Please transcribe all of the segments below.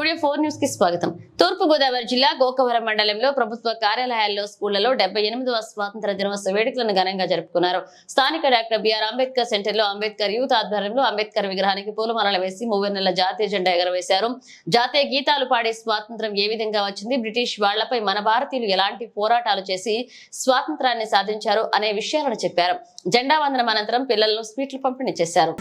Four న్యూస్కి స్వాగతం. తూర్పు గోదావరి జిల్లా గోకవరం మండలంలో ప్రభుత్వ కార్యాలయాల్లో స్కూళ్ళలో డెబ్బై ఎనిమిదవ స్వాతంత్ర దినోత్సవ వేడుకలను ఘనంగా జరుపుకున్నారు. స్థానిక డాక్టర్ బిఆర్ అంబేద్కర్ సెంటర్లో అంబేద్కర్ యూత్ ఆధ్వర్యంలో అంబేద్కర్ విగ్రహానికి పూలమాలలు వేసి మూవెన్నెల జాతీయ జెండా ఎగరవేశారు. జాతీయ గీతాలు పాడే స్వాతంత్రం ఏ విధంగా వచ్చింది? బ్రిటిష్ వాళ్ళపై మన భారతీయులు ఎలాంటి పోరాటాలు చేసి స్వాతంత్రాన్ని సాధించారు అనే విషయాలను చెప్పారు. జెండా వందనం అనంతరం పిల్లలను స్వీట్లు పంపిణీ చేశారు.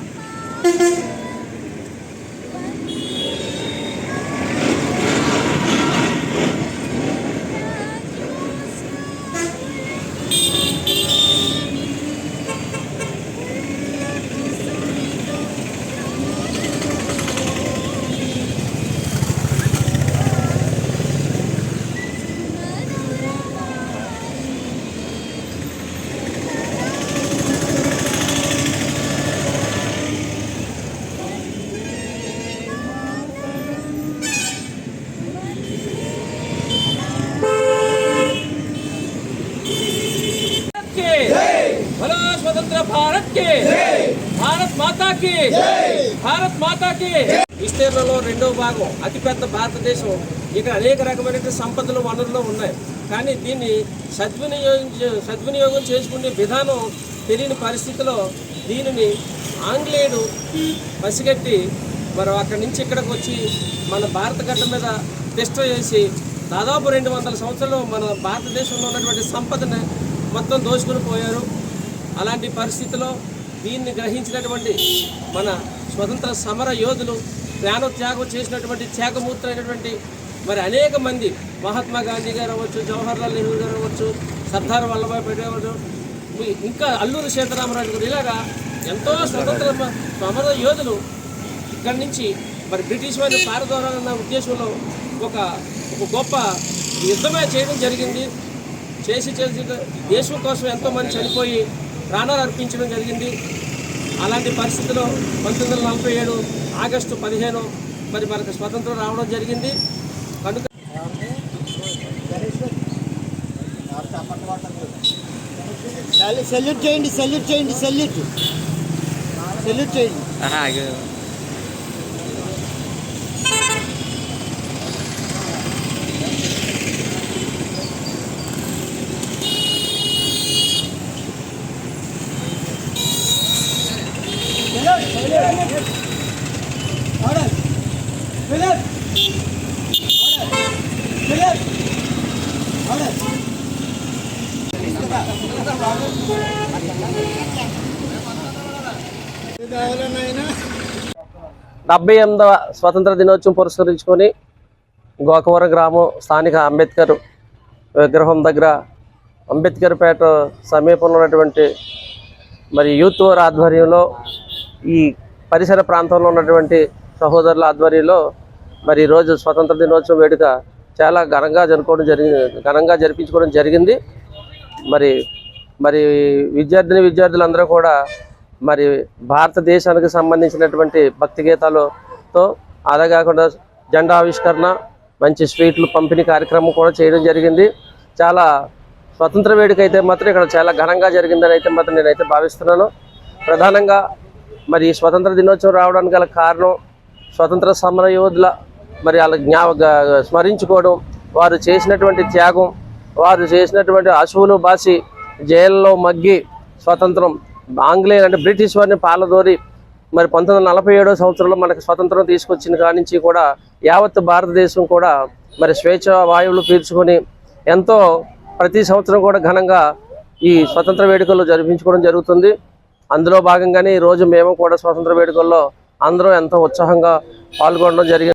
स्वतंत्र भारत के భారత్ మాతా కి భారత్ మాతా కి విస్తీర్ణంలో రెండో భాగం అతిపెద్ద భారతదేశం ఇక్కడ అనేక రకమైనటువంటి సంపదలు వనరులు ఉన్నాయి కానీ దీన్ని సద్వినియోగం చే- సద్వినియోగం చేసుకునే విధానం తెలియని పరిస్థితిలో దీనిని ఆంగ్లేయుడు పసిగట్టి మరి అక్కడి నుంచి ఇక్కడికి వచ్చి మన భారత గడ్డ మీద తిష్ట చేసి దాదాపు రెండు వందల సంవత్సరాలు మన భారతదేశంలో ఉన్నటువంటి సంపదను మొత్తం దోచుకుని పోయారు అలాంటి పరిస్థితిలో దీన్ని గ్రహించినటువంటి మన స్వతంత్ర సమర యోధులు ప్రాణత్యాగం చేసినటువంటి త్యాగమూర్తులైనటువంటి మరి అనేక మంది మహాత్మా గాంధీ గారు అవ్వచ్చు జవహర్లాల్ నెహ్రూ గారు అవ్వచ్చు సర్దార్ వల్లభాయ్ పటేల్ అవ్వచ్చు ఇంకా అల్లూరి సీతారామరాజు గారు ఇలాగా ఎంతో స్వతంత్ర సమర యోధులు ఇక్కడి నుంచి మరి బ్రిటిష్ వారిని పారదోరాలన్న ఉద్దేశంలో ఒక ఒక గొప్ప యుద్ధమే చేయడం జరిగింది. చేసి చేసి దేశం కోసం ఎంతోమంది చనిపోయి ప్రాణాలు అర్పించడం జరిగింది. అలాంటి పరిస్థితిలో పంతొమ్మిది వందల నలభై ఏడు ఆగస్టు పదిహేను మరి మనకు స్వతంత్రం రావడం జరిగింది. కనుక సెల్యూట్ సెల్యూట్ చేయండి సెల్యూట్ చేయండి సెల్యూట్. సెల్యూట్ చేయండి salute, salute. Order. Salute. Order. Salute. Order. డెబ్బై ఎనిమిదవ స్వతంత్ర దినోత్సవం పురస్కరించుకొని గోకవర గ్రామం స్థానిక అంబేద్కర్ విగ్రహం దగ్గర అంబేద్కర్ పేట సమీపంలో ఉన్నటువంటి మరి యూత్ వారి ఆధ్వర్యంలో ఈ పరిసర ప్రాంతంలో ఉన్నటువంటి సహోదరుల ఆధ్వర్యంలో మరి ఈరోజు స్వతంత్ర దినోత్సవం వేడుక చాలా ఘనంగా జరుపుకోవడం జరిగింది ఘనంగా జరిపించుకోవడం జరిగింది. మరి మరి విద్యార్థిని విద్యార్థులందరూ కూడా మరి భారతదేశానికి సంబంధించినటువంటి భక్తి గీతాలతో అదే కాకుండా జెండా ఆవిష్కరణ మంచి స్వీట్లు పంపిణీ కార్యక్రమం కూడా చేయడం జరిగింది. చాలా స్వతంత్ర వేడుక అయితే మాత్రం ఇక్కడ చాలా ఘనంగా జరిగిందని అయితే మాత్రం నేనైతే భావిస్తున్నాను. ప్రధానంగా మరి స్వతంత్ర దినోత్సవం రావడానికి గల కారణం స్వతంత్ర సమర యోధుల మరి వాళ్ళ జ్ఞాపక స్మరించుకోవడం వారు చేసినటువంటి త్యాగం వారు చేసినటువంటి అశువులు బాసి జైల్లో మగ్గి స్వతంత్రం ఆంగ్లేయులు అంటే బ్రిటిష్ వారిని పాలదోరి మరి పంతొమ్మిది వందల నలభై ఏడో సంవత్సరంలో మనకి స్వతంత్రం తీసుకొచ్చిన కాడి నుంచి కూడా యావత్ భారతదేశం కూడా మరి స్వేచ్ఛ వాయువులు పీల్చుకొని ఎంతో ప్రతి సంవత్సరం కూడా ఘనంగా ఈ స్వతంత్ర వేడుకలు జరిపించుకోవడం జరుగుతుంది. అందులో భాగంగానే ఈ రోజు మేము కూడా స్వతంత్ర వేడుకల్లో అందరం ఎంతో ఉత్సాహంగా పాల్గొనడం జరిగింది.